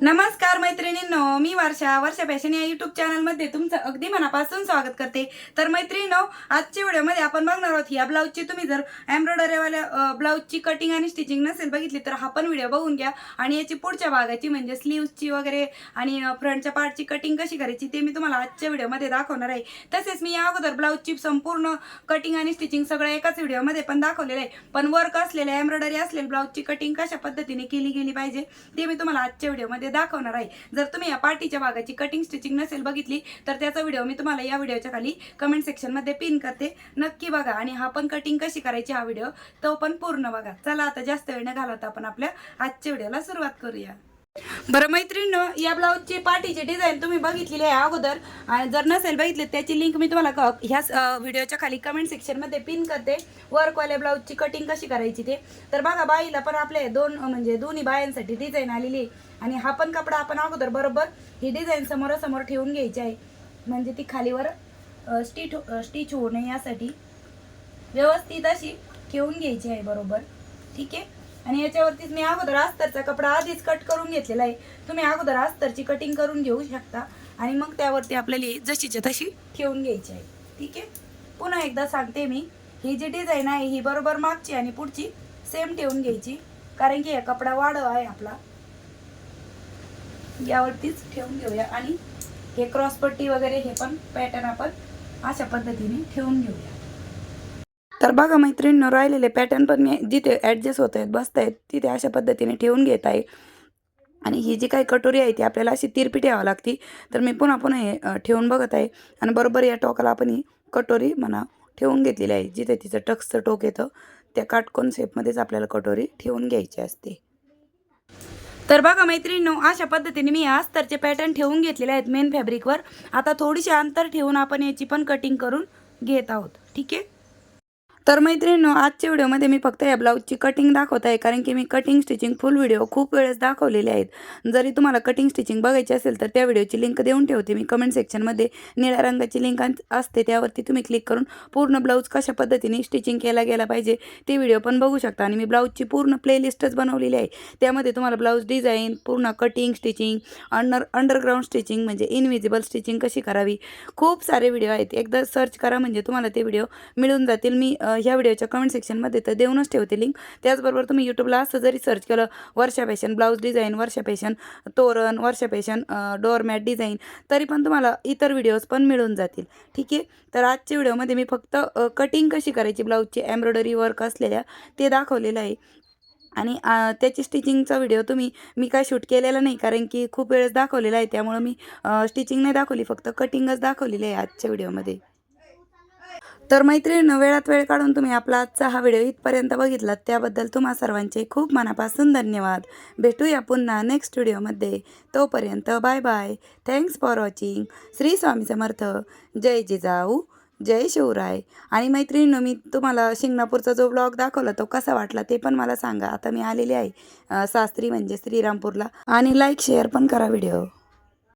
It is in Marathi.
नमस्कार मैत्रिणींनो मी वर्षा. वर्षा फॅशन या युट्यूब चॅनलमध्ये तुमचं अगदी मनापासून स्वागत करते. तर मैत्रिणींनो आजच्या व्हिडिओमध्ये आपण बघणार आहोत या ब्लाऊजची तुम्ही जर एम्ब्रॉयडरीवाल्या ब्लाऊजची कटिंग आणि स्टिचिंग नसेल बघितली तर हा पण व्हिडिओ बघून घ्या. आणि याची पुढच्या भागाची म्हणजे स्लीव्सची वगैरे आणि फ्रंटच्या पार्टची कटिंग कशी करायची ते मी तुम्हाला आजच्या व्हिडिओमध्ये दाखवणार आहे. तसेच मी या अगोदर ब्लाऊजची संपूर्ण कटिंग आणि स्टिचिंग सगळं एकाच व्हिडिओमध्ये पण दाखवलेलं आहे. पण वर्क असलेल्या एम्ब्रॉयडरी असलेल्या ब्लाऊजची कटिंग कशा पद्धतीने केली गेली पाहिजे ते मी तुम्हाला आजच्या व्हिडिओमध्ये दाखवणार आहे. जर तुम्ही या पार्टीच्या भागाची कटिंग स्टिचिंग नसेल बघितली तर त्याचा व्हिडिओ मी तुम्हाला या व्हिडिओच्या खाली कमेंट सेक्शनमध्ये पिन करते. नक्की बघा आणि हा पण कटिंग कशी करायची हा व्हिडिओ तो पण पूर्ण बघा. चला आता जास्त वेळ न घालवता आपण आपल्या आजच्या व्हिडिओला सुरुवात करूया. बरं मैत्रिणीनं या ब्लाऊजची पाठीची डिझाईन तुम्ही बघितलेली आहे अगोदर. आणि जर नसेल बघितले त्याची लिंक मी तुम्हाला क- ह्याच व्हिडिओच्या खाली कमेंट सेक्शनमध्ये पिन करते. वर्कवाल्या ब्लाऊजची कटिंग कशी करायची ते. तर बघा बाईला पण आपले दोन म्हणजे दोन्ही बायांसाठी डिझाईन आलेली आहे. आणि हा पण कपडा आपण अगोदर बरोबर ही डिझाईन समोरासमोर ठेवून घ्यायची आहे. म्हणजे ती खालीवर स्टिच स्टिच हो, होऊ नये यासाठी. व्यवस्थित अशी ठेवून घ्यायची आहे बरोबर. ठीक आहे? आणि याच्यावरतीच मी अगोदर अस्तरचा कपडा आधीच कट करून घेतलेला आहे. तुम्ही अगोदर अस्तरची कटिंग करून घेऊ शकता. आणि मग त्यावरती आपल्याला जशीच्या तशी ठेवून घ्यायची आहे. ठीक आहे? पुन्हा एकदा सांगते मी. ही जी डिझाईन आहे ही बरोबर मागची आणि पुढची सेम ठेवून घ्यायची. कारण की हा कपडा वाढ आहे आपला. यावरतीच ठेवून घेऊया. आणि हे क्रॉसपट्टी वगैरे हे पण पॅटर्न आपण अशा पद्धतीने ठेवून घेऊया. तर बघा मैत्रिणीनं राहिलेले पॅटर्न पण मी जिथे ॲडजस्ट होत आहेत बसत आहेत तिथे अशा पद्धतीने ठेवून घेत आहे. आणि ही जी काही कटोरी आहे ती आपल्याला अशी तिरपी ठेवावी लागती. तर मी पुन्हा पुन्हा हे ठेवून बघत आहे. आणि बरोबर या टोकाला आपण ही कटोरी म्हणा ठेवून घेतलेली आहे. जिथे तिचं टक्सचं टोक येतं त्या काटकोन शेपमध्येच आपल्याला कटोरी ठेवून घ्यायची असते. तर बघा मैत्रिणींनो अशा पद्धतीने मी अस्तरचे पॅटर्न ठेवून घेतलेले आहेत मेन फॅब्रिकवर आता थोडीशी अंतर ठेवून आपण याची पण कटिंग करून घेत आहोत. ठीक आहे? तर मैत्रिणींनो आजच्या व्हिडिओमध्ये मी फक्त या ब्लाऊजची कटिंग दाखवत आहे कारण की मी कटिंग स्टिचिंग फुल व्हिडिओ खूप वेळेस दाखवलेले आहेत. जरी तुम्हाला कटिंग स्टिचिंग बघायची असेल तर त्या व्हिडिओची लिंक देऊन ठेवते मी कमेंट सेक्शनमध्ये निळ्या रंगाची लिंक असते त्यावरती तुम्ही क्लिक करून पूर्ण ब्लाऊज कशा पद्धतीने स्टिचिंग केला गेला पाहिजे ते व्हिडिओ पण बघू शकता. आणि मी ब्लाऊजची पूर्ण प्लेलिस्टच बनवलेली आहे. त्यामध्ये तुम्हाला ब्लाऊज डिझाईन पूर्ण cutting stitching under underground stitching म्हणजे इनविजिबल स्टिचिंग कशी करावी खूप सारे व्हिडिओ आहेत. एकदा सर्च करा म्हणजे तुम्हाला ते व्हिडिओ मिळून जातील. मी ह्या व्हिडिओच्या कमेंट सेक्शनमध्ये तर देऊनच ठेवते लिंक त्याचबरोबर तुम्ही यूट्यूबला असं जरी सर्च केलं Varsha fashion blouse design Varsha fashion तोरण वर्षा फॅशन डोअरमॅट डिझाईन तरी पण तुम्हाला इतर व्हिडिओज पण मिळून जातील. ठीक आहे? तर आजच्या व्हिडिओमध्ये मी फक्त कटिंग कशी करायची ब्लाऊजची एम्ब्रॉयडरी वर्क असलेल्या ते दाखवलेलं आहे. आणि त्याची स्टिचिंगचा व्हिडिओ तुम्ही मी काय शूट केलेला नाही कारण की खूप वेळेस दाखवलेला आहे त्यामुळं मी स्टिचिंग नाही दाखवली फक्त कटिंगच दाखवलेली आहे आजच्या व्हिडिओमध्ये. तर मैत्रिणीनं वेळात वेळ काढून तुम्ही आपला आजचा हा व्हिडिओ इथपर्यंत बघितलात. त्याबद्दल तुम्हा सर्वांचे खूप मनापासून धन्यवाद. भेटूया पुन्हा नेक्स्ट व्हिडिओमध्ये तोपर्यंत bye bye thanks for watching Shri Swami Samarth. जय जिजाऊ. जय शिवराय. आणि मैत्रिणीनं मी तुम्हाला शिंगणापूरचा जो ब्लॉग दाखवला तो कसा वाटला ते पण मला सांगा. आता मी आलेली आहे सास्त्री म्हणजे श्रीरामपूरला. आणि लाईक शेअर पण करा व्हिडिओ